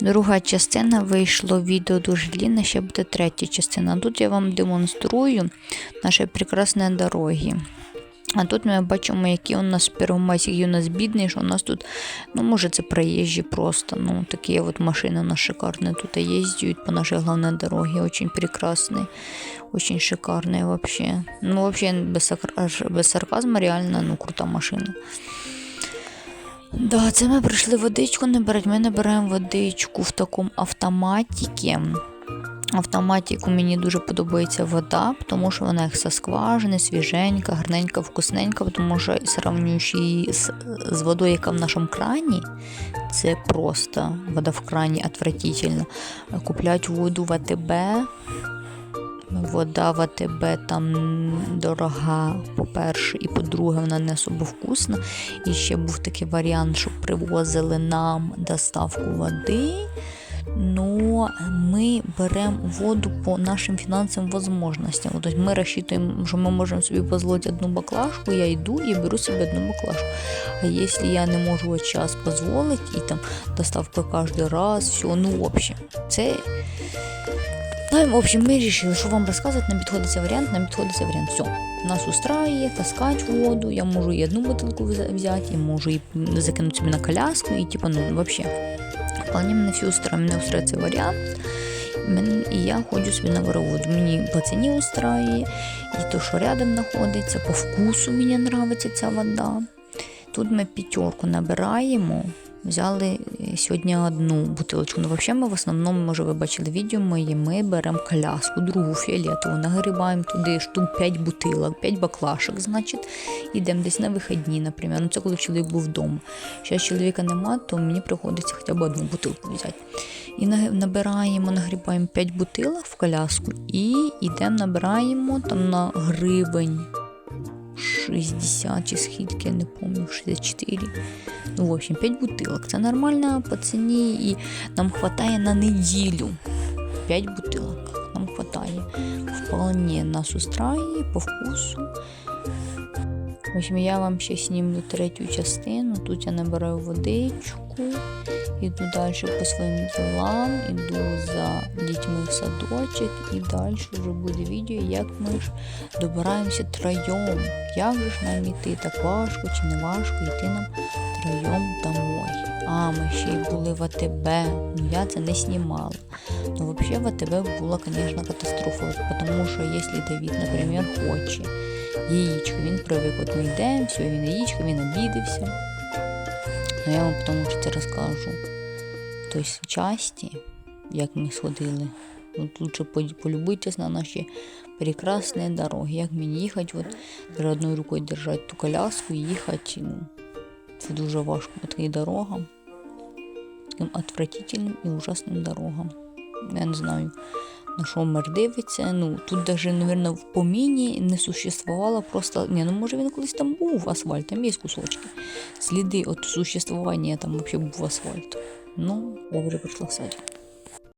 Друга частина вийшло відео дуже длінне, ще буде третя частина. Тут я вам демонструю наші прекрасні дороги. А тут ми бачимо, які у нас первомайськ, який у нас бідний, що у нас тут, ну, може, це проїжджі просто. Ну, такі от машини у нас шикарні тут їздять по нашій головній дорогі. Очень прекрасний, очень шикарний вообще. Ну, вообще, без сарказму, реально, ну, крута машина. Да, це ми прийшли водичку набирати. Ми набираємо водичку в такому автоматіки. Автоматику мені дуже подобається вода, тому що вона як со скважини, свіженька, гарненька, вкусненька, тому що сравнюючи її з, з водою, яка в нашому крані, це просто вода в крані отвратительно. Куплять воду в АТБ, вода в АТБ там дорога, по-перше, і по-друге, вона не особо вкусна. І ще був такий варіант, що привозили нам доставку води. Но ми беремо воду по нашим фінансовим можливостям. Тобто ми розчитуємо, що ми можемо собі дозволити одну баклажку, я йду і беру собі одну баклажку. А якщо я не можу час дозволити, і там доставка кожен раз, все, ну в общем, це. Ну, в общем, ми вирішили, що вам розказувати, нам підходить цей варіант, нам підходить цей варіант. Все, нас устраює, таскати воду, я можу і одну бутилку взяти, і можу і закинути собі на коляску, і типу, ну, вообще. Вполне мене всі устроює, мене устроює цей варіант. І я ходжу собі на вороводу. Мені по ціні устраює, і то, що рядом знаходиться, по вкусу мені подобається ця вода. Тут ми п'ятерку набираємо. Взяли е, сьогодні одну бутилочку. Ну, взагалі, ми в основному, може, ви бачили відео мої, ми беремо коляску, другу фіолетову, нагрібаємо туди штук 5 бутилок, 5 баклашок, значить, йдемо десь на вихідні, наприклад. Ну, це коли чоловік був вдома. Зараз чоловіка нема, то мені приходиться хоча б одну бутилку взяти. І набираємо, нагрібаємо 5 бутилок в коляску і йдемо, набираємо там на гривень 60 чи скільки, я не пам'ятаю, 64. Ну, в общем, 5 бутилок. Це нормально по ціні і нам хватає на неділю. 5 бутилок нам хватає. Вполне нас устраює по вкусу. Общем, я вам ще знімлю третю частину. Тут я набираю водичку, іду далі по своїм ділам, іду за дітьми в садочок, і далі вже буде відео, як ми ж добираємося троєм. Як же ж нам іти? Так важко чи не важко йти нам троєм домой. А, ми ще й були в АТБ. Ну я це не знімала. Ну, взагалі в АТБ була, звісно, катастрофа. Тому що якщо Давід, наприклад, хоче яєчко, він привик, от ми йдемо, все, він яєчко, він обідався. Ну я вам потім це розкажу. Тобто часті, як ми сходили, от лучше по- полюбуйтесь на наші прекрасні дороги. Як мені їхати, от треба одною рукою держати ту коляску і їхати. Ну, це дуже важко по таким дорогам. Таким отвратительним і ужасним дорогам. Я не знаю, на що мер дивиться. Ну, тут даже, мабуть, в поміні не существувало просто. Ні, ну може він колись там був асфальт, там є кусочки. Сліди от существування там взагалі був асфальт. Ну, я вже прийшла садик.